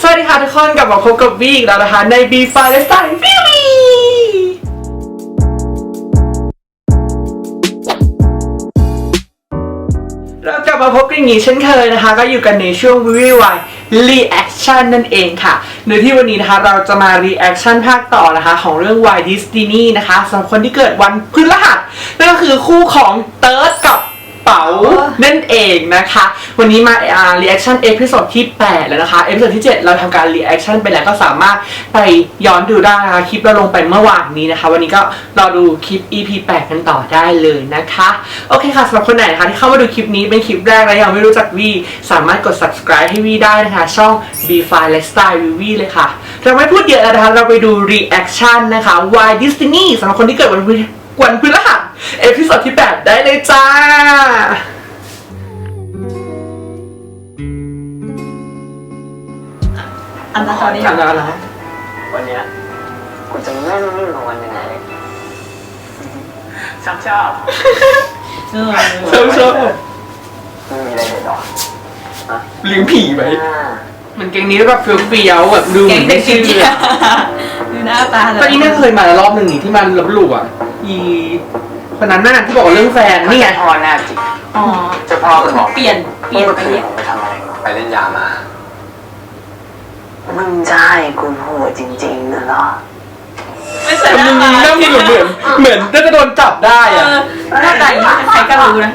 สวัสดีค่ะทุกคนกลับมาพบกับวีอีกแล้วนะคะใน B f i r e s t y l e วิวีเรากลับมาพบกันอย่างนี้เช่นเคยนะคะ ก็อยู่กันในช่วงวิวีวายรีแอคชั่นนั่นเองค่ะโดยที่วันนี้นะคะเราจะมารีแอคชั่นภาคต่อนะคะ ของเรื่อง Why Destiny นะคะสำหรับคนที่เกิดวันพฤหัสนั่นก็คือคู่ของเติร์ดกับ เป๋านั่นเองนะคะ วันนี้มาอ่า reaction เอพิโซดที่ 8 แล้วนะคะเอพิโซดที่ 7 เราทำการ reaction ไปแล้วก็สามารถไปย้อนดูได้นะคะคลิปเราลงไปเมื่อวานนี้นะคะ วันนี้ก็รอดูคลิป EP 8 กันต่อได้เลยนะคะ โอเคค่ะสำหรับคนไหนนะคะที่เข้ามาดูคลิปนี้เป็นคลิปแรกแล้วยังไม่รู้จักวีสามารถกด subscribe ให้วีได้นะคะ ช่อง b f i Lifestyle วีวีเลยค่ะเราไม่พูดเยอะแล้วนะคะเราไปดู reaction นะคะ Why Disney สำหรับคนที่เกิดวันพฤ วันพฤหัสเอพิโซดที่ 8 ได้เลยจ้าอันนั้นตอนนี้จำได้แล้ววันเนี้ยกูจะแม่นนิ่งของวันยังไงชอบชอบเออชอบชอบไม่มีอะไรเด็ดหรอกเลี้ยงผีไหมอ่ามันเกงนี้แบบเฟี้ยวๆแบบดูเก่งเด็กจริชื่งอๆดูหน้าตาเลยตอนนี้เนี่ยเคยมาแล้วรอบหนึ่งนี่ที่มันลบหลู่อะ อีคนนั้นน่ะที่บอกว่าเรื่องแฟนนี่ไงพ่อแน่จริงอ๋อ เจ้าพ่อมันบอกเปลี่ยน เปลี่ยนเมื่อไปคืนเรียกผมไปทำอะไรไปเล่นยามา มึงจะให้กูพูดจริงๆนะเหรอไม่ใช่มันหน้ามีตาหน้ามีเหมือนเหมือนน่าจะโดนจับได้เออะอหน้าตาอย่างนี้ใครก็รู้นะ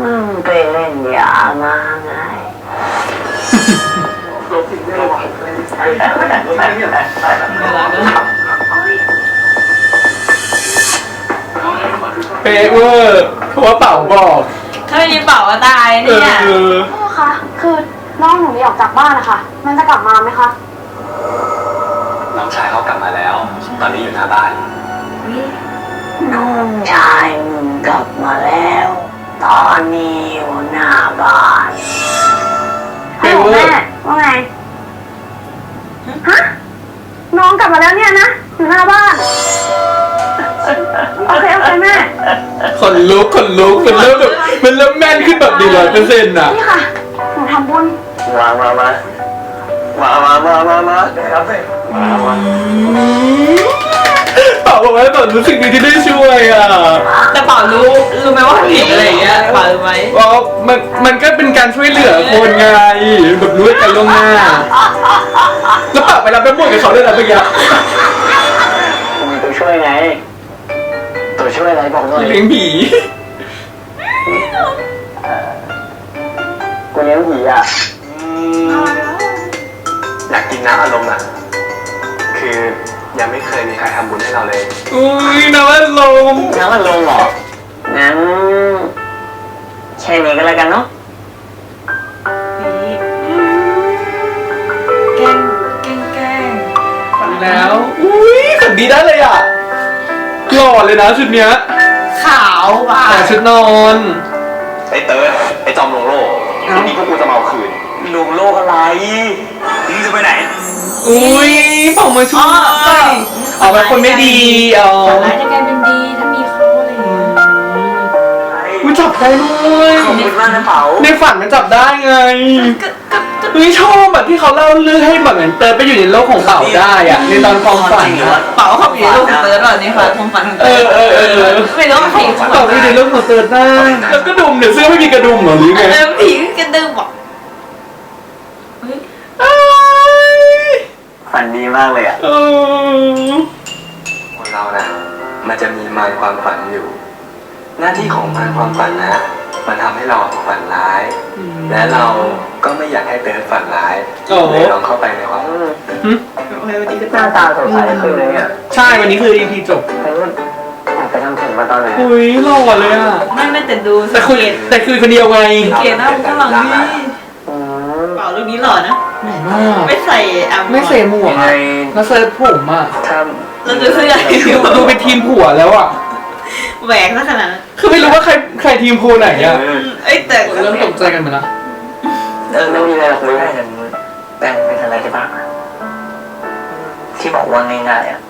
มึงไปเล่นยามาไง เวลาก็เป๊ะเวอร์เพราะว่าเป่าบอกถ้าไม่มีเป่าก็ตายเอเนี่ย อพ่อคะคือน้องหนูหนีออกจากบ้านนะคะ มันจะกลับมาไหมคะ น้องชายเขากลับมาแล้ว ตอนนี้อยู่หน้าบ้าน น้องชายมึงกลับมาแล้ว ตอนนี้อยู่หน้าบ้านเป๊ะเวอร์ ว่าไง ฮะ น้องกลับมาแล้วเนี่ยนะ อยู่หน้าบ้าน โอเค โอเคแม่ คนลุกคนลุกมันเริ่มแบบมันเริ่มแม่นขึ้นแบบดีร้อยเปอร์เซ็นต์อะ นี่ค่ะหนูทำบุญ มา มา มา มา มา มา มามามามามามา เป่าบอกว่าแบบรู้สึกดีที่ได้ช่วยอะแต่เป่ารู้รู้ไหมว่าผิดอะไรอย่างเงี้ยเป่ารู้ไหมเพราะมันมันก็เป็นการช่วยเหลือคนไงแบบรู้กันล่วงหน้าแล้วเป่าไปรับไปบ่นกับเขาด้วยนะเมื่อกี้กูมีตัวช่วยไงตัวช่วยอะไรบอกหน่อยเลี้ยงผีกูเลี้ยงผีอะอยากกินน้ำอารมณ์อะคือ ยังไม่เคยมีใครทำบุญให้เราเลย อุ้ยน้ำมันลมน้ำมันลงเหรองั้นแค่นี้ก็แล้วกันเนาะแกล้งแกล้งแกล้งแล้ว อุ้ยขันดีได้เลยอะหล่อเลยนะชุดเนี้ย ขาวป่ะแต่ชุดนอนไอ้เติร์ดไอ้จอมลวงโลกเอ้าทีนี้พวกกูจะมาเอาคืนลุงโลกอะไรมึงจะไปไหน อุ้ยเป่ามาช่วยเอาไปคนไม่ดีอ๋อฝันร้ายจะกลายเป็นดีถ้ามีเขาอะไรอย่างเงี้ยอุ้ยจับได้ด้วยขอบคุณมากนะเป๋าในฝันมันจับได้ไงก็ก็ก็เฮ้ยชอบแบบที่เขาเล่าเรื่องให้แบบเหมือนเติร์ดไปอยู่ในโลกของเป่าได้อะในตอนความฝันอะเป่าเขาอยู่ในโลกของเติร์ดหรอในฝันความฝันของเอเติร์อดเออเออไม่รู้ว่าผีขวดเป่าไปอยู่ในโลกของเติร์ดได้แล้วก็ดุมเนี่ยเสื้อไม่มีกระดุมเหรอหรือไงเออผีกระดึงบอกเฮ้ยอ้าย ฝันดีมากเลยอะเออคนเรานะมันจะมีมารความฝันอยู่ หน้าที่ของมารความฝันนะ มันทำให้เราฝันร้าย และเราก็ไม่อยากให้เติร์ดฝันร้ายโอ้โห เลยลองเข้าไปในความหึหน้าตาสดใสขึ้นเลยเนี่ยใช่วันนี้คือ EP จบแต่ว่าอยากไปทำผมมาตอนไหนอุ้ยหล่อเลยอะ ไม่ไม่แต่ดูแต่สังคุยเกตแต่คุยคนเดียวไง สังเกตหน้าข้างหลังนี่อืม เป่าลูกนี้หล่อนะ หล่อมาก ไม่ใส่แอมไม่เสหมวกยังไงอะแล้วเซิร์ฟผมอะถ้าเราจะเสื้อดูเป็นทีมผัวแล้วอะ แหวกซะขนาดนั้นคือไม่รู้ว่าใครใครทีมโพไหนอะเอ้ยแต่เริ่มตกใจกันหมดละเออไม่มีอะไรหรอกรู้ได้แต่มึงแบ่งเป็นอะไรได้บ้างอะที่บอกว่าง่ายๆอะ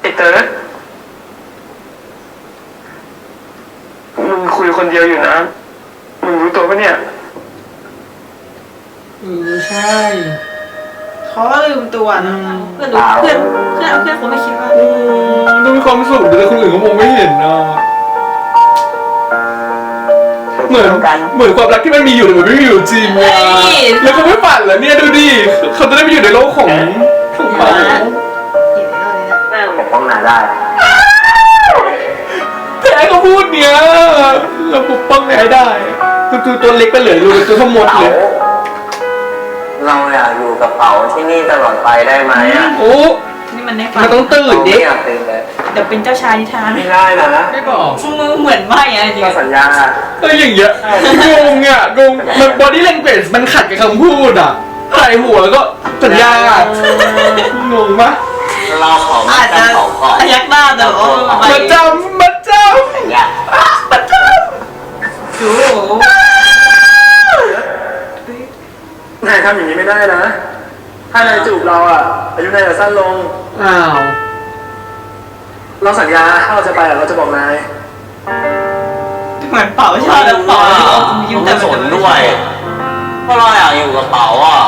ไอเติร์ดมึงคุยคนเดียวอยู่นะ มึงรู้ตัวปะเนี่ยเออใช่เขาก็ลืมตัวนะเพื่อนรู้เพื่อนเพื่อนเพื่อนคงไม่คิดว่า อืมดูมีความสุขแต่คนอื่นเขามองไม่เห็นนะเหมือนเหมือนความรักที่มันมีอยู่แต่มันไม่มีอยู่จริงอะแล้วเขาไม่ฝันเหรอเนี่ยดูดิเขาจะได้ไปอยู่ในโลกของของเขาแม่ปกป้องนายได้ แต่ไอ้เขาพูดเนี้ยเราปกป้องนายได้คือคือตัวเล็กไปเหลือรูตัวทั้งหมดเป๋าเลย เราอยากอยู่กับเป๋าที่นี่ตลอดไปได้ไหมอะโอ้นี่มันในฝัมันนต้องตื่นดิ ไม่อยากตื่นเลยเดี๋ยวเป็นเจ้าชายนิทานไม่ได้นะไม่บอกมึงเหมือนไม่อะไรจริงก็สัญญาเอออย่างเงี้ยงงอะงงมัน body language มันขัดกับคำพูดอะใส่หัวแล้วก็สัญญาอะงงปะเราขอมาอาจกัจะนเป๋าก่อนอายักหน้าแต่ว่าไปมาจำมาจสัญญาำมาจดู นายทำอย่างนี้ไม่ได้นะ ถ้านายจูบเราอะ อายุนายจะสั้นลงำอ้าว เราสัญญาถ้าเราจะไปอะเราจะบอกนาย เหมือนเป่าชอบแล้วเป่ายิ้มแต่สนด้วยเพราะเราอยากอยู่กับเป๋าอะ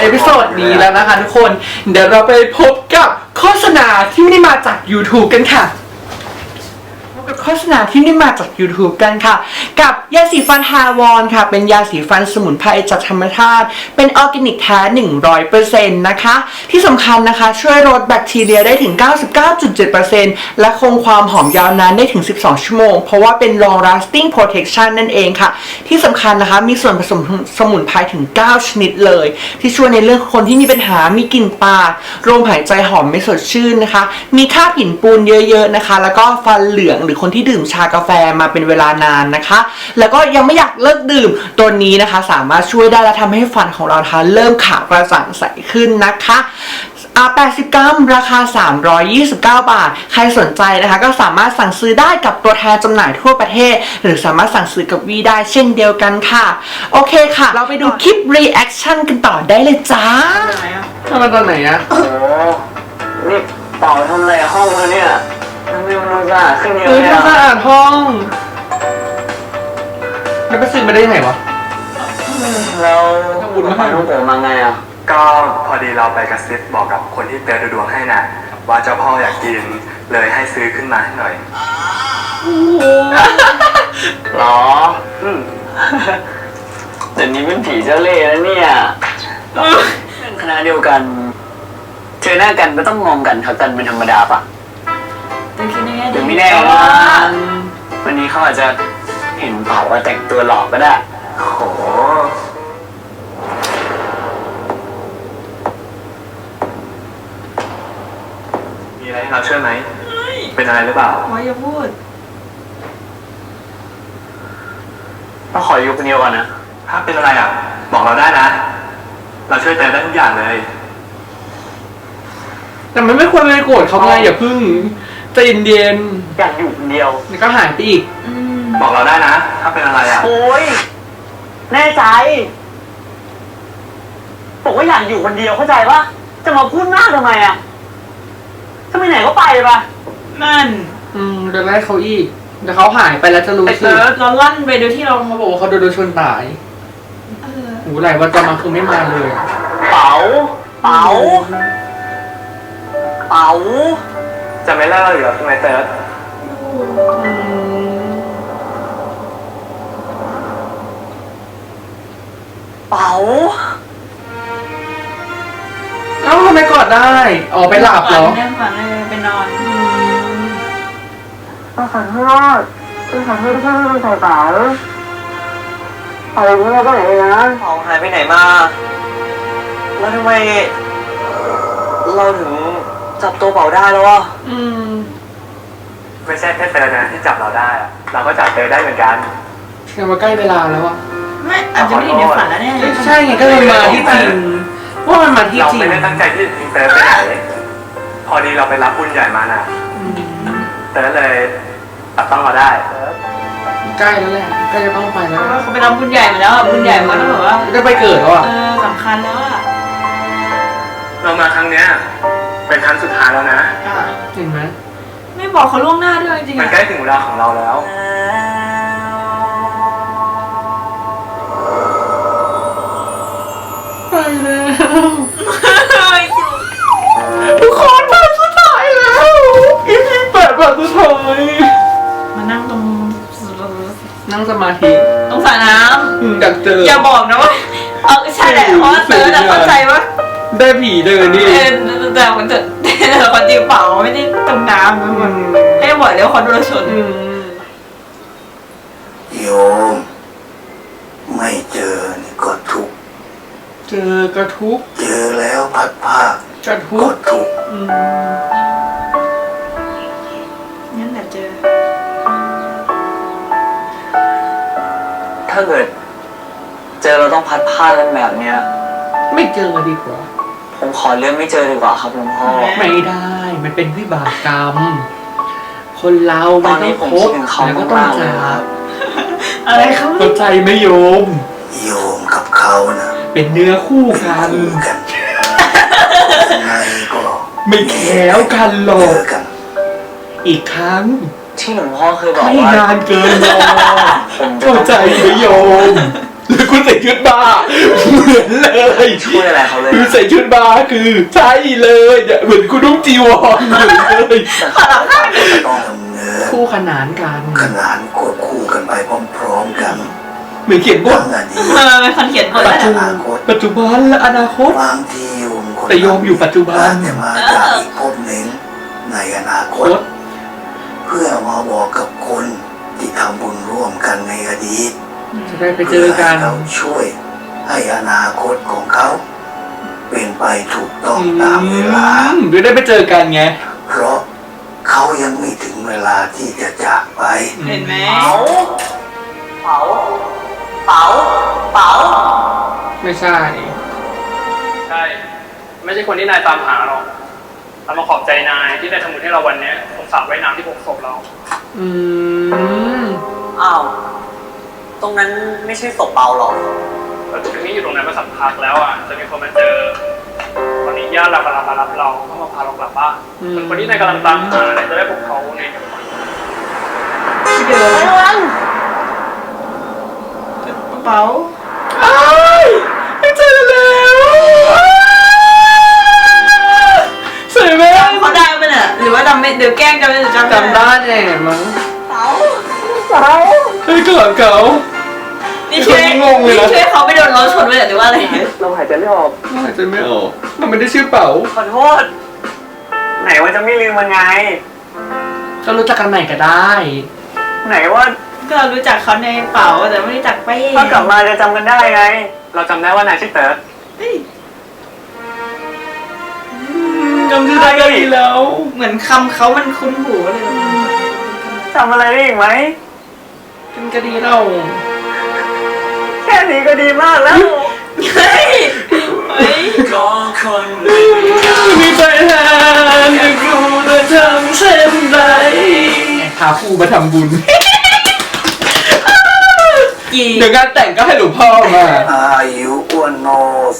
เอพิโซดนี้แล้วนะคะทุกคน เดี๋ยวเราไปพบกับโฆษณาที่ไม่ได้มาจาก YouTube กันค่ะ ษณาที่ไม่ได้มาจาก YouTube กันค่ะ กับยาสีฟันฮาวอนค่ะ เป็นยาสีฟันสมุนไพรจากธรรมชาติ เป็นออร์แกนิกแท้ 100%นะคะ ที่สำคัญนะคะช่วยลดแบคทีเรียได้ถึง 99.7%และคงความหอมยาวนานได้ถึง 12 ชั่วโมง เพราะว่าเป็น long lasting protection นั่นเองค่ะ ที่สำคัญนะคะมีส่วนผสมสมุนไพรถึง 9 ชนิดเลย ที่ช่วยในเรื่องคนที่มีปัญหามีกลิ่นปากโรคหายใจหอมไม่สดชื่นนะคะ มีค่าบหินปูนเยอะๆนะคะ แล้วก็ฟันเหลืองหรือคนที่ดื่มชากาแฟมาเป็นเวลานานนะคะ แล้วก็ยังไม่อยากเลิกดื่มตัวนี้นะคะ สามารถช่วยได้และทำให้ฟันของเรานะคะเริ่มขาวกระจ่างใสขึ้นนะคะอ่า80 กรัม ราคา 329 บาท ใครสนใจนะคะ ก็สามารถสั่งซื้อได้กับตัวแทนจำหน่ายทั่วประเทศ หรือสามารถสั่งซื้อกับวีได้เช่นเดียวกันค่ะ โอเคค่ะ เราไปดูคลิป reaction กันต่อได้เลยจ้าทำมาตอนไหนอะโอ้นี่เป๋าทำอะไรห้องเราเนี่ย ทำไมมันสะอาดขึ้นเยอะเฮ้ยเลยทำสะอะอาดห้อง แล้วไปซื้อมาได้ยังไงวะเราทำบุญมาให้ลูกโป่งมาไงอะก็พอดีเราไปกระซิบบอกกับคนที่เตือนดูดวงให้น่ะ ว่าเจ้าพ่ออยากกินเลยให้ซื้อขึ้นมาให้หน่อย หรออืมเดี๋ยวนี้เป็นผีเจ้าเล่ห์แล้วเนี่ยเป็นคณะเดียวกัน เจอหน้ากันก็ต้องมองกันทักกันเป็นธรรมดาปะ แต่คิดยังไงหรือไม่แน่นะวันนี้เขาอาจจะเห็นเป๋าว่าแต่งตัวหลอกก็ได้โอ้โหมีอะไรให้เราช่วยไหม เป็นอะไรหรือเปล่า ว่าอย่าพูดเราขออยู่คนเดียวก่อนนะ ถ้าเป็นอะไรอะ บอกเราได้นะ เราช่วยเตือนได้ทุกอย่างเลย แต่มันไม่ควรไปโกรธเขาไงอย่าพึ่ง ใจเย็นอยากอยู่คนเดียว ๆเดี๋ยวก็หายไปอีก อืมบอกเราได้นะ ถ้าเป็นอะไรอะ โอ้ย แน่ใจบอกว่าอยากอยู่คนเดียวเข้าใจปะจะมาพูดมากทำไมอะถ้าไปไหนก็ไปเลยปะนั่นอืมเดี๋ยวไล่เขาอีกเดี๋ยวเขาหายไปแล้วจะรู้ไอ้สึเติกร์ดเราลั่นไปโดยที่เราเขาบอกว่าเขาโดนโดนชนตายเออหูไหลวันจะมาคือไม่มาเลยอะเป๋า เป๋า เป๋า จะไม่เลิกเราอยู่แล้วใช่ไหมเติร์ดอืมเป๋าเอ้าทำไมกอดได้ อ๋อไปหลับเหรอแน่ฝันเลยไปนอนขอโทษขอโทษที่ไม่ใส่เป๋าเอาไปเมื่อก็ไหนนะเป๋าหายไปไหนมา แล้วทำไม เราถึง จับตัวเป๋าได้แล้ววะอืม ไม่ใช่แค่เติร์ดนะที่จับเราได้อะเราก็จับเติร์ดได้เหมือนกันยังมาใกล้เวลาแล้วอะไม่อาจจะไม่ได้อยู่ในฝันแล้วเนี่ยใช่ไงก็เลยมาที่จริงว่ามันมาที่เราจริงไม่ได้ตั้งใจที่จะทิ้งเติร์ดไปไหนพอดีเราไปรับบุญใหญ่มาน่ะอืมเติร์ดเลยตัดต้องเราได้คใกล้แล้วแหละใกล้จะต้องไปแล้วเขาไปรับบุญใหญ่มาแล้วอะบุญใหญ่มันก็ต้องแบบว่าจะไปเกิดแล้วอะเออสำคัญแล้วอะเรามาครั้งเนี้ยเป็นค รั้งสุดท้ายแล้วนะอะเห็นไหมไม่บอกเขาล่วงหน้าด้วยจริงๆมันอะใกล้ถึงเวลาของเราแล้ว ไปแล้วทุกคนแบบสุดท้ายแล้วอีพีแปดแบบสุดท้ายมานั่งตรงนั่งสมาธิตรงสระน้อืมอยากเจอำอย่าบอกนะว่าเออใช่แหละเพราะว่าเติร์ดอะเข้าใจว่าได้ผีเดินนี่เออแต่คนเถอะ แต่คนจริงเปล่าไม่ได้ตรงน้ำนะมันให้บ่อยแล้วคนโดนชนอืมโยม ไม่เจอนี่ก็ทุกข์เจอกระทุกเจอแล้วพัดภาคกระทุก็กทุกข์อืมงั้นแต่เจอ ถ้าเกิด เจอเราต้องพัดผ้ากันแบบเนี้ย ไม่เจอดีกว่า ผมขอเรื่องไม่เจอดีกว่าครับหลวงพ่อ ไม่ได้ มันเป็นวิบากกรรม คนเราตมัอนนต้นี้องผมพบคิดถึงเขาแล้วก็ต้องมากๆเลยจาครับกอะไรเขาเข้าใจไหมโยม โยมกับเขานะเป็นเนื้อคู่เป็นกัน คู่กันยังไงก็ไม่แข็วกันหรอเจก อกันอีกครั้ง ที่หลวงพ่อเคยบอกให้ว่านานเกินรอผมจะเข้าใจไหมโยม แล้วคุณใส่ชุดบาร์เหมือนเลยช่วยอะไรเขาเลยคือใส่ชุดบาร์คือใช่เลยเนี่ยเหมือนคุณนุ่งจีวรเหมือนเลยแต่เขาต้องดำเนินคู่ขนานกันขนานควบคู่กันไปพร้อมๆกันเหมือนเขียนบททั้งอดีตเออเป็นคนเขียนบทปัจนะจุอนาคตปัจจุบันและอนาคตบางทีโยมคนแต่โยมอยู่ปัจจุบันอาจจะมาจากอีกภพหนึ่งในอนาคโคตตรเพื่อมาบอกกับคนที่ทำบุญร่วมกันในอดีต จะได้ไปเจอกันพื่ให้เขาช่วยให้อนาคตของเขา เป็นไปถูกต้องอืตามเวลามเดี๋ยวได้ไปเจอกันไง เพราะเขายังไม่ถึงเวลาที่จะจากไป เห็นไหมเป๋าเป๋าเป๋าไม่ใช่ ใช่ ไม่ใช่คนที่นายตามหาหรอกเรามาขอบใจนายที่ได้ทำบุญให้เราวันเนี้ยตรงสระว่ายน้ำที่พบศพเรา อืมอ้าว ตรงนั้นไม่ใช่ศพเปาหรอกแต่จุดนี้อยู่ตรงนั้นมาสักพักแล้วอะจะมีคนมาเจอวันนี้ญาติเรากำลังมารับเราก็มาพาเรากลับบ้านส่วนคนที่นายกำลังตามหาเนี่ยจะได้พบเขาในเดี๋ยววันที่เดิมกระเป๋าอ้ายไม่เจอแล้วสวยไหมจำเขาได้ไหมเนี่ยหรือว่าจำไม่เดี๋ยวแกล้งจำไม่ได้หรือจำม่จำได้แน่มั้งเป๋าเฮ้ยก่อนเขา นี่ช่วยงงเลยนะ นี่ช่วยเขาไม่โดนรถชนไปหรือว่าอะไรเราหายใจไม่ออก หายใจไม่ออกมันไม่ได้ชื่อเป๋าขอโทษ ไหนว่าจะไม่ลืมมันไง ก็รู้จักกันใหม่ก็ได้ ไหนว่าก็รู้จักเขาในเป๋าแต่ไม่รู้จักเป้ถ้ากลับมาจะจำกันได้ไง เราจำได้ว่านายชื่อเติร์ดเฮ้ยจำชื่อได้ก็ดีแล้ว เหมือนคำเขามันคุ้นหูเลยจำอะไรได้อีกไหม เป็นก็ดีเราแค่ นี้ก็ดีมากแล้วเฮ้ยเฮ้ยมีใจแทนจะกูจะทำเช่นไรพาครูมาทำบุญ กี่เดี๋ยวงานแต่งก็ให้หลวงพ่อมาอายุอ้วนโน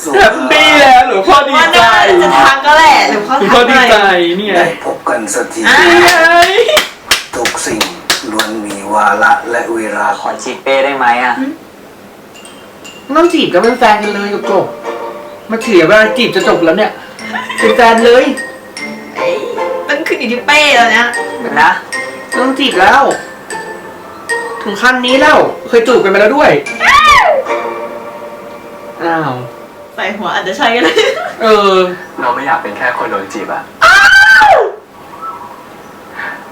สุแฮปปี้แล้วหลวงพ่อดีว่าใจน่าจะทักก็แหละหรือเขาหลวงทัพ่อกดีไปใจเนี่ยได้พบกันสักทีอะนี่ไงทุกสิ่งล้วนมีวาระและเวลาขอจีบเป้ได้ไหมอะ น้องจีบก็เป็นแฟนกันเลยกับจบมาเถียเวลาจีบจะจบแล้วเนี่ยเป็นแฟนเลยเอ้ยต้องขึ้นอยู่ที่เป้แล้วเนี่ยนะน้องจีบแล้ว ถึงขั้นนี้แล้ว เคยจูบกันไปแล้วด้วยอ้าวใส่หัวอาจจะใช่ก็ได้เออ เราไม่อยากเป็นแค่คนโดนจีบอะ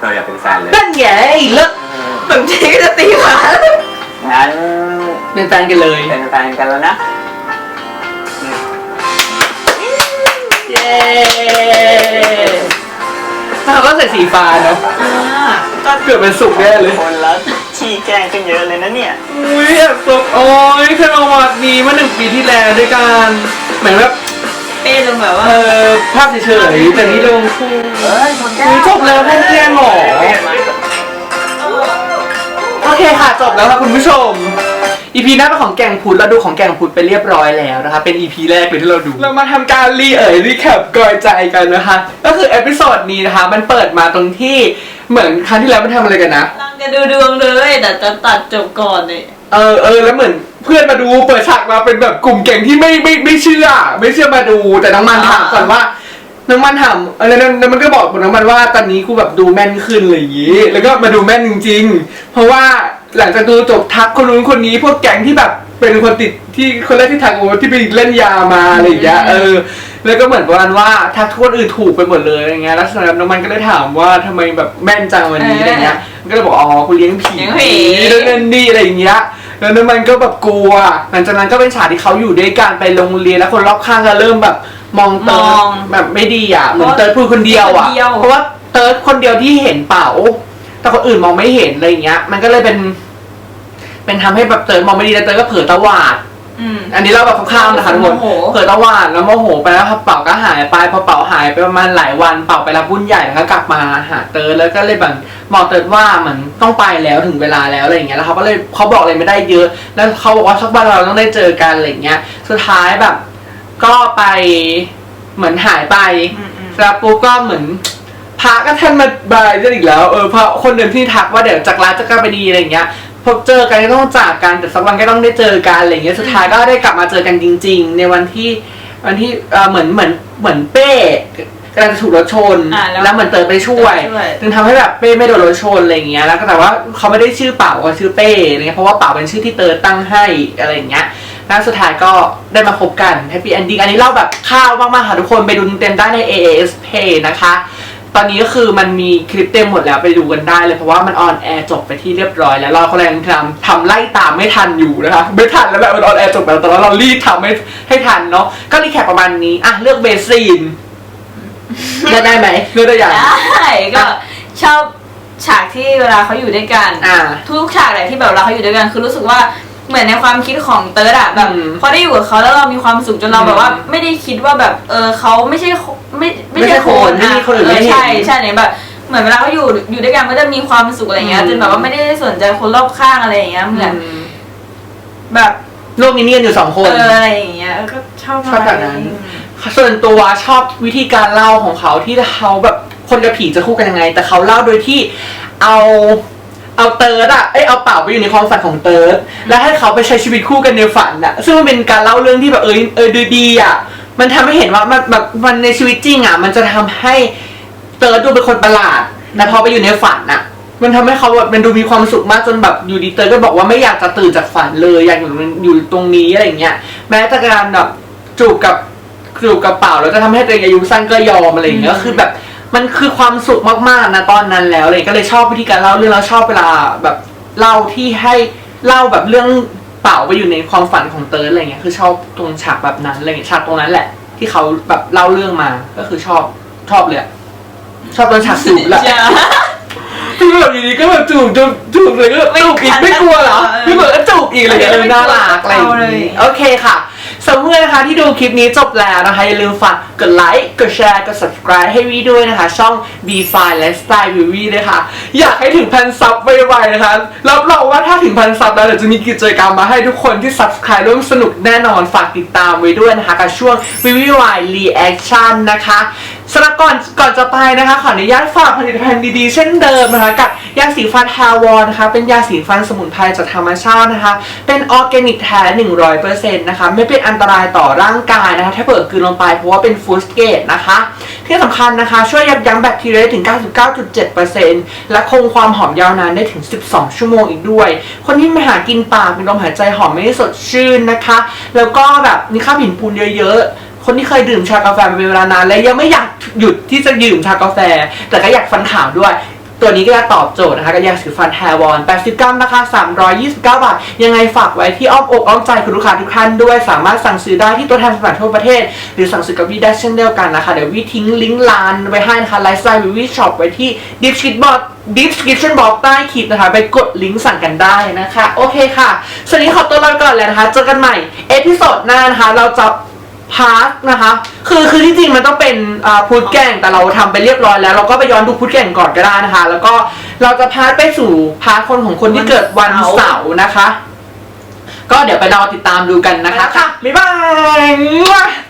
เราอยากเป็นแฟนเลยนั่นไงเลิกบางทีก็จะตีหัว งั้นเป็นแฟนกันเลย เป็นแฟนกันแล้วนะ เย้ถ้าเราก็ใส่สีฟ้าเนาะอ่าก็เกือบเป็นสุกร์แน่เลย คนละขี้แกล้งขึ้นเยอะเลยนะเนี่ย อุ้ยแอบตกโอ้ยเคยมาวัดนี้เมื่อหนึ่งปีที่แล้วด้วยกันเหมือนแบบเป้ลงแบบว่าเออภาพเฉยๆแต่นี่ลงคู่เอ้ยคนแกล้อุ้ยงจบแล้วแค่นี้เองเหรอ เห็นไหมอะไรเคค่ะจบแล้วค่ะคุณผู้ชมอีพีหน้าเป็นของแกงผุดเราดูของแกงผุดไปเรียบร้อยแล้วนะคะ เป็นอีพีแรกเลยที่เราดู เรามาทำการรีเอ่ยรีแคปกอยใจกันนะคะ ก็คือเอพิโซดนี้นะคะ มันเปิดมาตรงที่เหมือนครั้งที่แล้วมันทำอะไรกันนะ กำลังจะดูดวงเลยแต่จะตัดจบก่อนเนี่ยเออเออแล้วเหมือนเพื่อนมาดูเปิดฉากมาเป็นแบบกลุ่มแก่งที่ไม่ไม่ไม่เชื่อ ไม่เชื่อมาดูแต่น้องมันถามก่อนว่า น้องมันถามอะไรนั้นน้องมันก็บอกน้องมันว่าตอนนี้กูแบบดูแม่นขึ้นอะไรอย่างงี้ แล้วก็มาดูแม่นจริง ๆ เพราะว่าหลังจากดูจบทักคนนู้นคนนี้ พวกแก๊งที่แบบเป็นคนติดที่คนแรกที่ทักโอ้ที่ไปเล่นยามาอะไรอย่างเงี้ยเออ แล้วก็เหมือนประมาณว่าทักทุกคนอื่นถูกไปหมดเลยอย่างเงี้ยแล้วสำหรับน้องมันก็เลยถามว่าทำไมแบบแม่นจังวันนี้อะไรเงี้ยมันก็เลยบอกอ๋อกูเลี้ยงผีเลี้ยงผี เรื่องนั้นดีอะไรอย่างเงี้ย แล้วนั้นมันก็แบบกลัว หลังจากนั้นก็เป็นฉากที่เขาอยู่ด้วยกันไปโรงเรียนแล้วคนรอบข้างก็เริ่มแบบ มองเติร์ดแบบไม่ดีอะเหมือนเติร์ดพูดคนเดียวอะ คนเดียว เพราะว่าเติร์ดคนเดียวที่เห็นเป๋า แต่คนอื่นมองไม่เห็นอะไรอย่างเงี้ย มันก็เลยเป็น เป็นทำให้แบบเติร์ดมองไม่ดีแล้วเติร์ดก็เผลอตวาด อืม อันนี้เราแบบคร่าวๆนะคะทุกคนโมโห เกิดตะวันแล้วโมโหไปแล้วพอเป่าก็หายไปพอเป่าหายไปประมาณหลายวันเป่าไปรับบุญใหญ่แล้วก็กลับมาหาเติร์ดแล้วก็เลยแบบบอกเติร์ดว่าเหมือนต้องไปแล้วถึงเวลาแล้วอะไรอย่างเงี้ยแล้วเขาก็เลยเขาบอกอะไรไม่ได้เยอะ แล้วเขาบอกว่าสักวันเราต้องได้เจอกันอะไรอย่างเงี้ย สุดท้ายแบบ ก็ไปเหมือนหายไปอืมอืม แล้วปุ๊บก็เหมือนพระก็ท่านมาบายกันอีกแล้วเออเพราะคนเดิมที่ทักว่าเดี๋ยวจากร้านจะกลับไปดีอะไรอย่างเงี้ยพบเจอกันก็ต้องจากกันแต่สักวันก็ต้องได้เจอกันอะไรอย่างเงี้ยสุดท้ายก็ได้กลับมาเจอกันจริง ๆ ในวันที่วันที่เอ่อเหมือนเหมือนเหมือนเป้กำลังจะถูกรถชนอ่าแล้วแล้วเหมือนเติร์ดไปช่วยช่วย จึงทำให้แบบเป้ไม่โดนรถชนอะไรอย่างเงี้ยแล้วก็แต่ว่าเขาไม่ได้ชื่อเป่าเขาชื่อเป้อะไรเงี้ยเพราะว่าเป่าเป็นชื่อที่เติร์ดตั้งให้อะไรอย่างเงี้ย แล้วสุดท้ายก็ได้มาคบกันแฮปปี้เอนดิ้งอันนี้เล่าแบบข้าวมากๆค่ะทุกคนไปดูเต็มๆได้ใน AAS Pay นะคะ ตอนนี้ก็คือมันมีคลิปเต็มหมดแล้วไปดูกันได้เลยเพราะว่ามันออนแอร์จบไปที่เรียบร้อยแล้วเรากำลังทำทำไล่ตามไม่ทันอยู่นะคะไม่ทันแล้วแบบมันออนแอร์จบไปแล้วแต่ว่าเรารีบทำให้ให้ทันเนาะก็รีแคปประมาณนี้อะเลือกเบสซีนเลือกได้ไหมเลือกได้อย่างได้ก็ชอบฉากที่เวลาเขาอยู่ด้วยกันอ่าทุกฉากเลยที่แบบเราเขาอยู่ด้วยกันคือรู้สึกว่า เหมือนในความคิดของเติร์ดอะแบบอืมพอได้อยู่กับเขาแล้วเรามีความสุขจนเราอืมแบบว่า ไม่ได้คิดว่าแบบเออเขาไม่ใช่คนไม่ไม่ใช่คนไม่มีคนอื่นเอไม่อเห็นใช่ใช่เนี่ยแบบ เหมือนเวลาเขาอยู่อยู่ด้วยกันก็จะมีความสุขอะไรเงี้ยอืม จนแบบว่าไม่ได้สนใจคนรอบข้างอะไรอย่างเงี้ยเหมือนอืมแบบโลกนี้มีกันอยู่สองคเอนออะไรอย่างเงี้ยก็ชอบชอบแบบนั้น ส่วนตัวชอบวิธีการเล่าของเขาที่เขาแบบคนกับผีจะคู่กันยังไง แต่เขาเล่าโดยที่เอา เอาเติร์ดอะเอ้ยเอาเป่าไปอยู่ในความฝันของเติร์ดแล้วให้เขาไปใช้ชีวิตคู่กันในฝันอะซึ่งมันเป็นการเล่าเรื่องที่แบบเออเออดูดีอะมันทำให้เห็นว่ามันแบบมันในชีวิตจริงอะมันจะทำให้เติร์ดดูเป็นคนประหลาดแต่พอไปอยู่ในฝันอะมันทำให้เขาแบบมันดูมีความสุขมากจนแบบอยู่ดีเติร์ดก็บอกว่าไม่อยากจะตื่นจากฝันเลยอยากอยู่อยู่ตรงนี้อะไรเงี้ยแม้แต่การแบบจูบกับจูบกระเป๋าแล้วจะทำให้ตัวเองอายุสั้นก็ยอมอะไรเงี้ยคือแบบ มันคือความสุขมากๆนะตอนนั้นแล้วเลยก็เลยชอบวิธีการเล่าเรื่องแล้วชอบเวลาแบบเล่าที่ให้เล่าแบบเรื่องเป่าไปอยู่ในความฝันของเติร์ดอะไรเงี้ยคือชอบตรงฉากแบบนั้นอะไรเงี้ยฉากตรงนั้นแหละ ที่เขาแบบเล่าเรื่องมาก็คือชอบชอบเลยอะชอบตอนฉากจูบแหละใช่คือแบบอยู่ดีก็แบบจูบจูบจูบเลยก็แบบจูบอีกไม่กลัวเหรอเออพี่เบิร์ดก็จูบอีกเลยเออเออน่ารักอะไรอย่างเอาเลยงี้โอเคค่ะ สำหรับเพื่อนนะคะที่ดูคลิปนี้จบแล้วนะคะ อย่าลืมฝากกดไลค์กดแชร์กด subscribe ให้วีด้วยนะคะ ช่อง b f i Lifestyle v i v ด้วยค่ะ อยากให้ถึงพันซับไวๆนะคะรับรองว่าถ้าถึงพันซับแล้วเดี๋ยวจะมีกิจกรรมมาให้ทุกคนที่ subscribe ร่วมสนุกแน่นอนฝากติดตามไว้ด้วยนะคะกับช่วง v i v y Reaction นะคะ สำหรับก่อนก่อนจะไปนะคะ ขออนุญาตฝากผลิตภัณฑ์ดีๆ เช่นเดิมนะคะ กับยาสีฟันฮาวอนนะคะ เป็นยาสีฟันสมุนไพรจากธรรมชาตินะคะ เป็นออร์แกนิกแท้100%นะคะ ไม่เป็นอันตรายต่อร่างกายนะคะ ถ้าเปิดกืนลงไปเพราะว่าเป็นฟูสเกตนะคะ ที่สำคัญนะคะ ช่วยยับยั้งแบคทีเรียได้ถึง 99.7%และคงความหอมยาวนานได้ถึง 12 ชั่วโมงอีกด้วย คนที่มาหากินปากมีลมหายใจหอมไม่ได้สดชื่นนะคะ แล้วก็แบบมีค่าผินปูนเยอะๆ คนที่เคยดื่มชากาแฟมาเป็นเวลานาน และยังไม่อยากหยุดที่จะดื่มชากาแฟ แต่ก็อยากฟันขาวด้วย ตัวนี้ก็จะตอบโจทย์นะคะกับยาสีฟันแฮร์วอน80กรัมนะคะ329 บาท ยังไงฝากไว้ที่อ้อมอกอ้อมใจคุณลูกค้าทุกท่านด้วย สามารถสั่งซื้อได้ที่ตัวแทนจำหน่ายทั่วประเทศ หรือสั่งซื้อกับวีได้เช่นเดียวกันนะคะเดี๋ยววีทิ้งลิงก์ร้านไว้ให้นะคะไลฟ์สไตล์วีช็อปไว้ที่ดิฟชิ t บอ x ดิฟสคริปชั่นบอกใต้คลิปนะคะ ไปกดลิงก์สั่งกันได้นะคะ โอเคค่ะสวัสดีขอตัวลาไปก่อนเลยนะคะ เจอกันใหม่ เอพิโซดหน้านะคะ เราจะ พาร์ทนะคะ คือคือที่จริงมันต้องเป็นพุทธแก่งแต่เราทำไปเรียบร้อยแล้ว เราก็ไปย้อนดูพุทธแก่งก่อนก็ได้นะคะ แล้วก็เราจะพาร์ทไปสู่พาร์ทคนของคนที่เกิดวันเสาร์นะคะ ก็เดี๋ยวไปรอติดตามดูกันนะคะค่ะบ๊ายบาย